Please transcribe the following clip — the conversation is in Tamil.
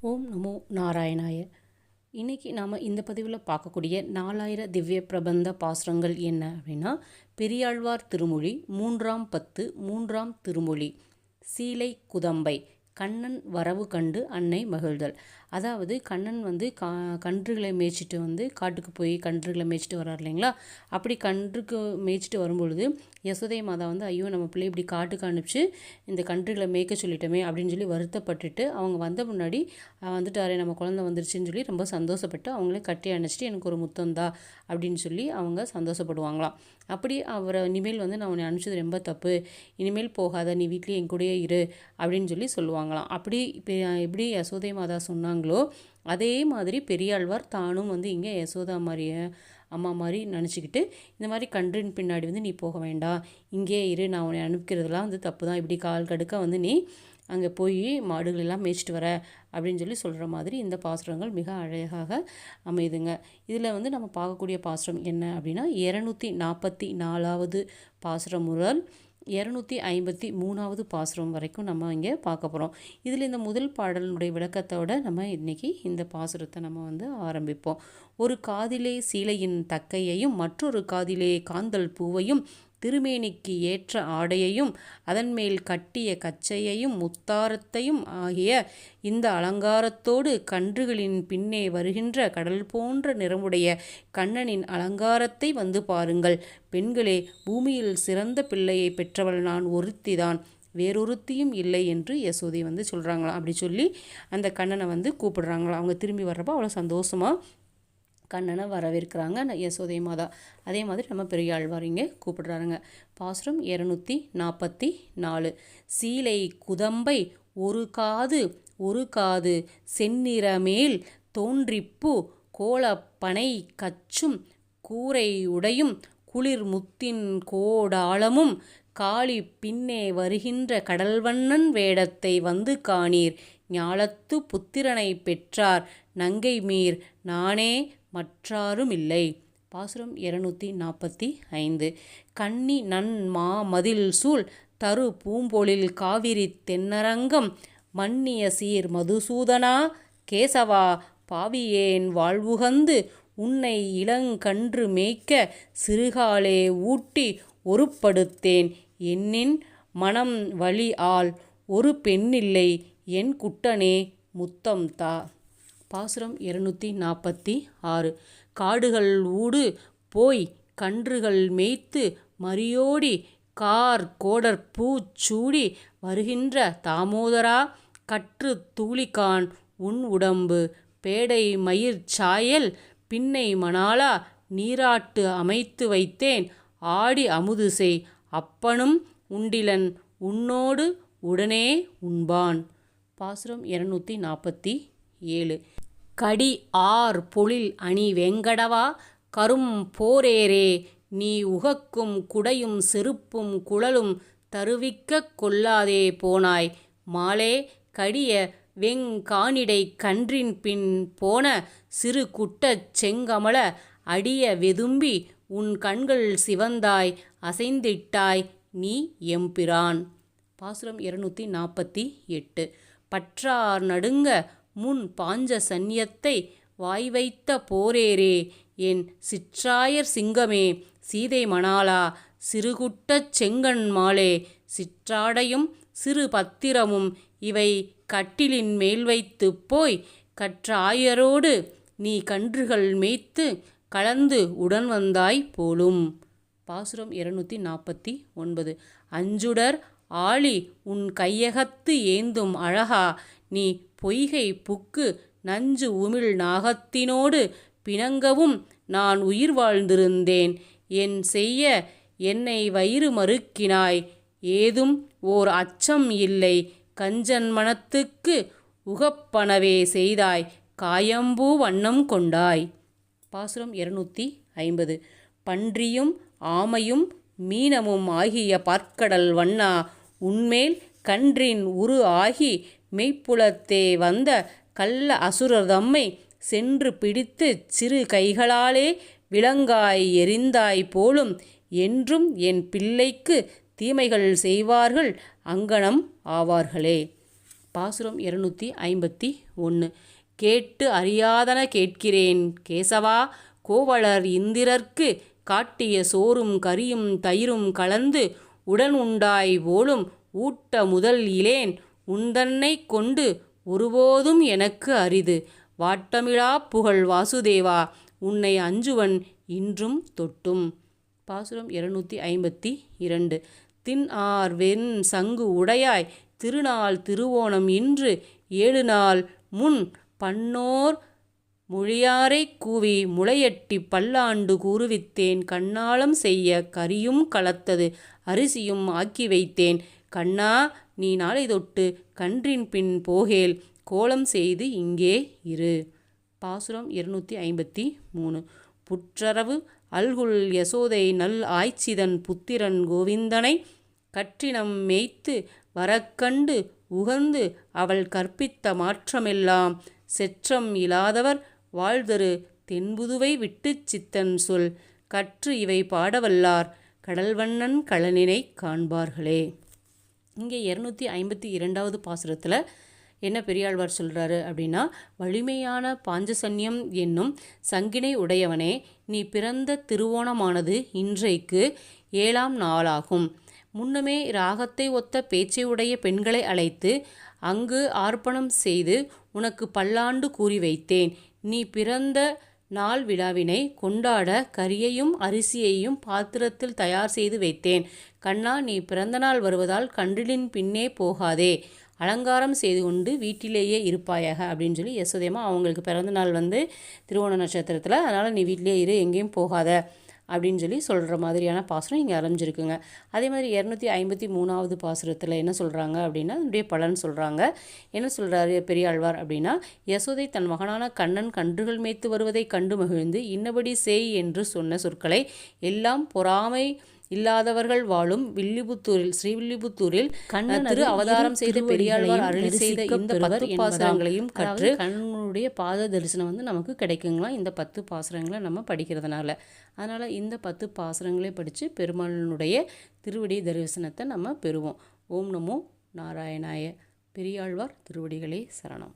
ஓம் நமோ நாராயணாய. இன்றைக்கி நாம் இந்த பதிவில் பார்க்கக்கூடிய நாலாயிர திவ்ய பிரபந்த பாசுரங்கள் என்ன அப்படின்னா பெரியாழ்வார் திருமொழி மூன்றாம் பத்து மூன்றாம் திருமொழி சீலை குதம்பை. கண்ணன் வரவு கண்டு அன்னை மகிழ்தல். அதாவது கண்ணன் வந்து கா கன்றுகளை மேய்ச்சிட்டு வந்து காட்டுக்கு போய் கன்றுகளை மேய்ச்சிட்டு வர்றார் இல்லைங்களா? அப்படி கன்றுக்கு மேய்ச்சிட்டு வரும்பொழுது யசோதை மாதா வந்து ஐயோ நம்ம பிள்ளை இப்படி காட்டுக்கு அனுப்பிச்சு இந்த கன்றுகளை மேய்க்க சொல்லிட்டோமே அப்படின்னு சொல்லி வருத்தப்பட்டுட்டு அவங்க வந்த முன்னாடி வந்துட்டாரே நம்ம குழந்தை வந்துருச்சுன்னு சொல்லி ரொம்ப சந்தோஷப்பட்டு அவங்களே கட்டி அணைச்சிட்டு எனக்கு ஒரு முத்தம் தான் அப்படின்னு சொல்லி அவங்க சந்தோஷப்படுவாங்களாம். அப்படி அவரை இனிமேல் வந்து நான் உன்னை அனுப்பிச்சது ரொம்ப தப்பு. இனிமேல் போகாத நீ வீட்லேயே என் கூடயே இரு அப்படின்னு சொல்லி சொல்லுவாங்க. சொல்லுவாங்களாம் அப்படி இப்போ எப்படி யசோதை மாதா சொன்னாங்களோ அதே மாதிரி பெரியாழ்வார் தானும் வந்து இங்கே யசோதா மாதிரிய அம்மா மாதிரி நினச்சிக்கிட்டு இந்த மாதிரி கன்றின் பின்னாடி வந்து நீ போக வேண்டாம் இங்கே இரு நான் உன்னை அனுப்பிக்கிறதுலாம் வந்து தப்பு தான் இப்படி கால் கடுக்க வந்து நீ அங்கே போய் மாடுகள் எல்லாம் மேய்ச்சிட்டு வர அப்படின்னு சொல்லி சொல்கிற மாதிரி இந்த பாசுரங்கள் மிக அழகாக அமைதுங்க இதில் வந்து நம்ம பார்க்கக்கூடிய பாசுரம் என்ன அப்படின்னா இரநூத்தி நாற்பத்தி நாலாவது பாசுரம் முதல் இரநூத்தி ஐம்பத்தி மூணாவது பாசுரம் வரைக்கும் நம்ம இங்கே பார்க்க போகிறோம் இதில் இந்த முதல் பாடலினுடைய விளக்கத்தோட நம்ம இன்றைக்கி இந்த பாசுரத்தை நம்ம வந்து ஆரம்பிப்போம். ஒரு காதிலே சீலையின் தக்கையையும் மற்றொரு காதிலே காந்தல் பூவையும் திருமேனிக்கு ஏற்ற ஆடையையும் அதன் மேல் கட்டிய கச்சையையும் முத்தாரத்தையும் ஆகிய இந்த அலங்காரத்தோடு கன்றுகளின் பின்னே வருகின்ற கடல் போன்ற நிறமுடைய கண்ணனின் அலங்காரத்தை வந்து பாருங்கள். பெண்களே பூமியில் சிறந்த பிள்ளையை பெற்றவள் நான் ஒருத்திதான். வேறொருத்தியும் இல்லை என்று யசோதை வந்து சொல்கிறாங்களாம் அப்படி சொல்லி அந்த கண்ணனை வந்து கூப்பிடுறாங்களாம் அவங்க திரும்பி வர்றப்போ அவ்வளோ சந்தோஷமாக கண்ணனை வரவேற்கிறாங்க. யசோதை மாதா. அதே மாதிரி நம்ம பெரியாழ்வார் இங்கே கூப்பிடுறாருங்க. பாசுரம் இரநூத்தி நாற்பத்தி நாலு. சீலை குதம்பை ஒரு காது ஒரு காது செந்நிறமேல் தோன்றிப்பு கோலப்பனை கச்சும் கூரை உடையும் குளிர் முத்தின் கோடாளமும் காளி பின்னே வருகின்ற கடல்வண்ணன் வேடத்தை வந்து காணீர். ஞாலத்து புத்திரனை பெற்றார். நங்கை மீர் நானே மற்றாரும் இல்லை. பாசுரம் இருநூற்றி நாற்பத்தி ஐந்து. கன்னி நன் மா மதில் சூழ் தரு பூம்பொழில் காவிரி தென்னரங்கம். மன்னிய சீர் மதுசூதனா கேசவா பாவியேன் வாழ்வுகந்து உன்னை இளங்கன்று மேய்க்க சிறுகாலே ஊட்டி ஒருப்படுத்தேன். என்னின் மனம் வழி ஆள் ஒரு பெண்ணில்லை என் குட்டனே முத்தம் தா பாசுரம் இருநூற்றி நாற்பத்தி ஆறு. காடுகள் ஊடு போய் கன்றுகள் மேய்த்து மரியோடி கார் கோடர் சூடி வருகின்ற தாமோதரா கற்று தூளிகான் உன் உடம்பு பேடை மயிர் சாயல் பின்னை மணாலா நீராட்டு அமைத்து வைத்தேன் ஆடி அமுது செய் அப்பனும் உண்டிலன் உன்னோடு உடனே உண்பான். பாசுரம் இருநூற்றி நாற்பத்தி ஏழு. கடி ஆர் பொழில் அணி வெங்கடவா? கரும் போரேரே நீ உகக்கும் குடையும் செருப்பும் குழலும் தருவிக்க கொள்ளாதே போனாய். மாலே கடிய வெங்கானிடை கன்றின் பின் போன சிறு குட்டச் செங்கமல அடிய வெதும்பி உன் கண்கள் சிவந்தாய் அசைந்திட்டாய் நீ எம்பிரான். பாசுரம் இருநூற்றி நாற்பத்தி எட்டு. பற்றார் நடுங்க முன் பாஞ்ச சந்நியத்தை வாய் வைத்த போரேரே என் சிற்றாயர் சிங்கமே சீதை மணாலா சிறுகுட்டச் செங்கண் மாலே சிற்றாடையும் சிறு பத்திரமும் இவை கட்டிலின் மேல் வைத்து போய் கற்றாயரோடு நீ கன்றுகள் மேய்த்து கலந்து உடன் வந்தாய் போலும். பாசுரம் இருநூற்றி நாற்பத்தி ஒன்பது. அஞ்சுடர் ஆளி உன் கையகத்து ஏந்தும் அழகா நீ பொய்கை புக்கு நஞ்சு உமிழ் நாகத்தினோடு பிணங்கவும் நான் உயிர் வாழ்ந்திருந்தேன். என் செய்ய என்னை வயிறு மறுக்கினாய். ஏதும் ஓர் அச்சம் இல்லை. கஞ்சன் மனத்துக்கு உகப்பனவே செய்தாய். காயம்பூ வண்ணம் கொண்டாய். பாசுரம் இருநூற்றி ஐம்பது. பன்றியும் ஆமையும் மீனமும் ஆகிய பார்க்கடல் வண்ணா. உன்மேல் கன்றின் உரு ஆகி மெய்ப்புலத்தே வந்த கள்ள அசுரதம்மை சென்று பிடித்து சிறு கைகளாலே விலங்காய் எரிந்தாய் போலும் என்றும் என் பிள்ளைக்கு தீமைகள் செய்வார்கள் அங்கனம் ஆவார்களே. பாசுரம் இருநூற்றி ஐம்பத்தி ஒன்று கேட்டு அறியாதன கேட்கிறேன் கேசவா கோவலர் இந்திரர்க்கு காட்டிய சோறும் கரியும் தயிரும் கலந்து உடன் உண்டாய் போலும் ஊட்ட முதல் இலேன் உந்தன்னை கொண்டு ஒருபோதும் எனக்கு அரிது. வாட்டமிழா புகழ் வாசுதேவா உன்னை அஞ்சுவன் இன்றும் தொட்டும். பாசுரம் இருநூற்றி ஐம்பத்தி இரண்டு. தின் ஆர் வெண் சங்கு உடையாய் திருநாள் திருவோணம் இன்று ஏழு நாள் முன் பன்னோர் மொழியாரை கூவி முளையட்டி பல்லாண்டு கூறுவித்தேன். கண்ணாலம் செய்ய கரியும் கலத்தது அரிசியும் ஆக்கி வைத்தேன். கண்ணா நீ நாளை தொட்டு கன்றின் பின் போகேல். கோலம் செய்து இங்கே இரு. பாசுரம் இருநூற்றி ஐம்பத்தி மூணு. புற்றரவு அல்குல் யசோதை நல் ஆய்ச்சிதன் புத்திரன் கோவிந்தனை கற்றினம் மேய்த்து வரக்கண்டு உகந்து அவள் கற்பித்த மாற்றமெல்லாம் செற்றம் இல்லாதவர் வாழ்தரு தென்புதுவை விட்டுச் சித்தன் சொல். கற்று இவை பாடவல்லார் கடல்வண்ணன் களனினை காண்பார்களே. இங்கே இரநூத்தி ஐம்பத்தி இரண்டாவது பாசுரத்தில் என்ன பெரியாழ்வார் சொல்கிறாரு அப்படின்னா வலிமையான பாஞ்சசன்யம் என்னும் சங்கினை உடையவனே நீ பிறந்த திருவோணமானது இன்றைக்கு ஏழாம் நாளாகும். முன்னமே ராகத்தை ஒத்த பேச்சை உடைய பெண்களை அழைத்து அங்கு ஆர்ப்பணம் செய்து உனக்கு பல்லாண்டு கூறி வைத்தேன். நீ பிறந்த நாள் விழாவினை கொண்டாட கரியையும் அரிசியையும் பாத்திரத்தில் தயார் செய்து வைத்தேன். கண்ணா நீ பிறந்தநாள் வருவதால் கன்றிலின் பின்னே போகாதே. அலங்காரம் செய்து கொண்டு வீட்டிலேயே இருப்பாயாக அப்படின்னு சொல்லி யசோதேமா அவங்களுக்கு பிறந்தநாள் வந்து திருவோண நட்சத்திரத்தில். அதனால் நீ வீட்டிலேயே இரு எங்கேயும் போகாத. அப்படின்னு சொல்லி சொல்கிற மாதிரியான பாசுரம் இங்கே அலைஞ்சிருக்குங்க. அதே மாதிரி இரநூத்தி ஐம்பத்தி மூணாவது பாசுரத்தில் என்ன சொல்கிறாங்க அப்படின்னா அதனுடைய பலன் சொல்கிறாங்க என்ன சொல்கிறாரு பெரியாழ்வார் அப்படின்னா யசோதை தன் மகனான கண்ணன் கன்றுகள் மேய்த்து வருவதை கண்டு மகிழ்ந்து இன்னபடி செய் என்று சொன்ன சொற்களை எல்லாம் பொறாமை இல்லாதவர்கள் வாழும் வில்லிபுத்தூரில் ஸ்ரீவில்லிபுத்தூரில் கண்ணன் திரு அவதாரம் செய்த பெரியாழ்வார் அருள் செய்த இந்த பத்து பாசுரங்களையும் கற்று கண்ணனுடைய பாத தரிசனம் வந்து நமக்கு கிடைக்குங்களாம் இந்த பத்து பாசுரங்களை நம்ம படிக்கிறதுனால. அதனால் இந்த பத்து பாசுரங்களை படித்து பெருமாளனுடைய திருவடி தரிசனத்தை நம்ம பெறுவோம். ஓம் நமோ நாராயணாய. பெரியாழ்வார் திருவடிகளே சரணம்.